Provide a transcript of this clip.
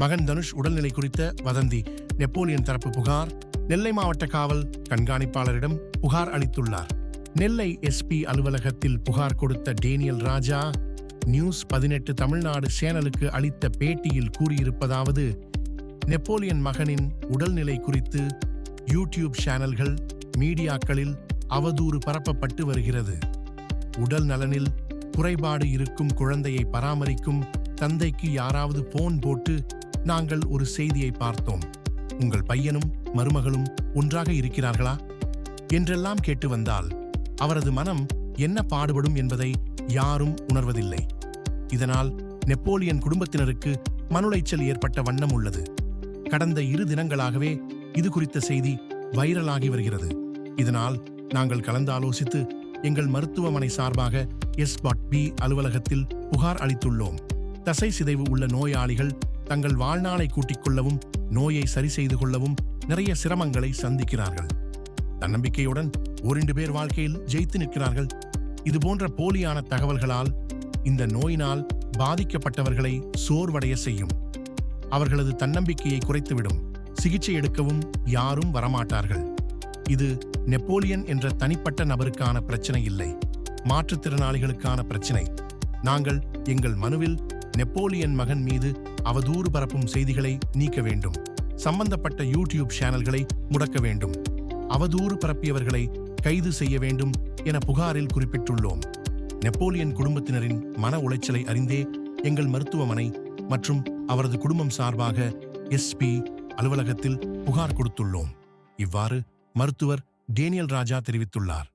மகன் தனுஷ் உடல்நிலை குறித்த வதந்தி. நெப்போலியன் தரப்பு புகார். நெல்லை மாவட்ட காவல் கண்காணிப்பாளரிடம் புகார் அளித்துள்ளார். நெல்லை எஸ்பி அலுவலகத்தில் புகார் கொடுத்த டேனியல் ராஜா நியூஸ் பதினெட்டு தமிழ்நாடு சேனலுக்கு அளித்த பேட்டியில் கூறியிருப்பதாவது நெப்போலியன் மகனின் உடல்நிலை குறித்து யூடியூப் சேனல்கள் மீடியாக்களில் அவதூறு பரப்பப்பட்டு வருகிறது. உடல் நலனில் குறைபாடு இருக்கும் குழந்தையை பராமரிக்கும் தந்தைக்கு யாராவது போன் போட்டு நாங்கள் ஒரு செய்தியை பார்த்தோம். உங்கள் பையனும் மருமகளும் ஒன்றாக இருக்கிறார்களா? என்றெல்லாம் கேட்டு வந்தால் அவரது மனம் என்ன பாடுபடும் என்பதை யாரும் உணர்வதில்லை. இதனால் நெப்போலியன் குடும்பத்தினருக்கு மனுளைச்சல் ஏற்பட்ட வண்ணம் உள்ளது. கடந்த இரு தினங்களாகவே இது குறித்த செய்தி வைரலாகி வருகிறது. இதனால் நாங்கள் கலந்தாலோசித்து எங்கள் மருத்துவமனை சார்பாக எஸ் பாட் பி அலுவலகத்தில் புகார் அளித்துள்ளோம். தசை சிதைவு உள்ள நோயாளிகள் தங்கள் வாழ்நாளை கூட்டிக் கொள்ளவும் நோயை சரி செய்து கொள்ளவும் நிறைய சிரமங்களை சந்திக்கிறார்கள். தன்னம்பிக்கையுடன் ஓரிண்டு பேர் வாழ்க்கையில் ஜெயித்து நிற்கிறார்கள். இது போன்ற போலியான தகவல்களால் இந்த நோயினால் பாதிக்கப்பட்டவர்களை சோர்வடைய செய்யும். அவர்களது தன்னம்பிக்கையை குறைத்துவிடும். சிகிச்சை எடுக்கவும் யாரும் வரமாட்டார்கள். இது நெப்போலியன் என்ற தனிப்பட்ட நபருக்கான பிரச்சனை இல்லை. மாற்றுத்திறனாளிகளுக்கான பிரச்சனை. நாங்கள் எங்கள் மனுவில் நெப்போலியன் மகன் மீது அவதூறு பரப்பும் செய்திகளை நீக்க வேண்டும். சம்பந்தப்பட்ட யூடியூப் சேனல்களை முடக்க வேண்டும். அவதூறு பரப்பியவர்களை கைது செய்ய வேண்டும் என புகாரில் குறிப்பிட்டுள்ளோம். நெப்போலியன் குடும்பத்தினரின் மன உளைச்சலை அறிந்தே எங்கள் மருத்துவமனை மற்றும் அவரது குடும்பம் சார்பாக எஸ்பி அலுவலகத்தில் புகார் கொடுத்துள்ளோம். இவ்வாறு மருத்துவர் டேனியல் ராஜா தெரிவித்துள்ளார்.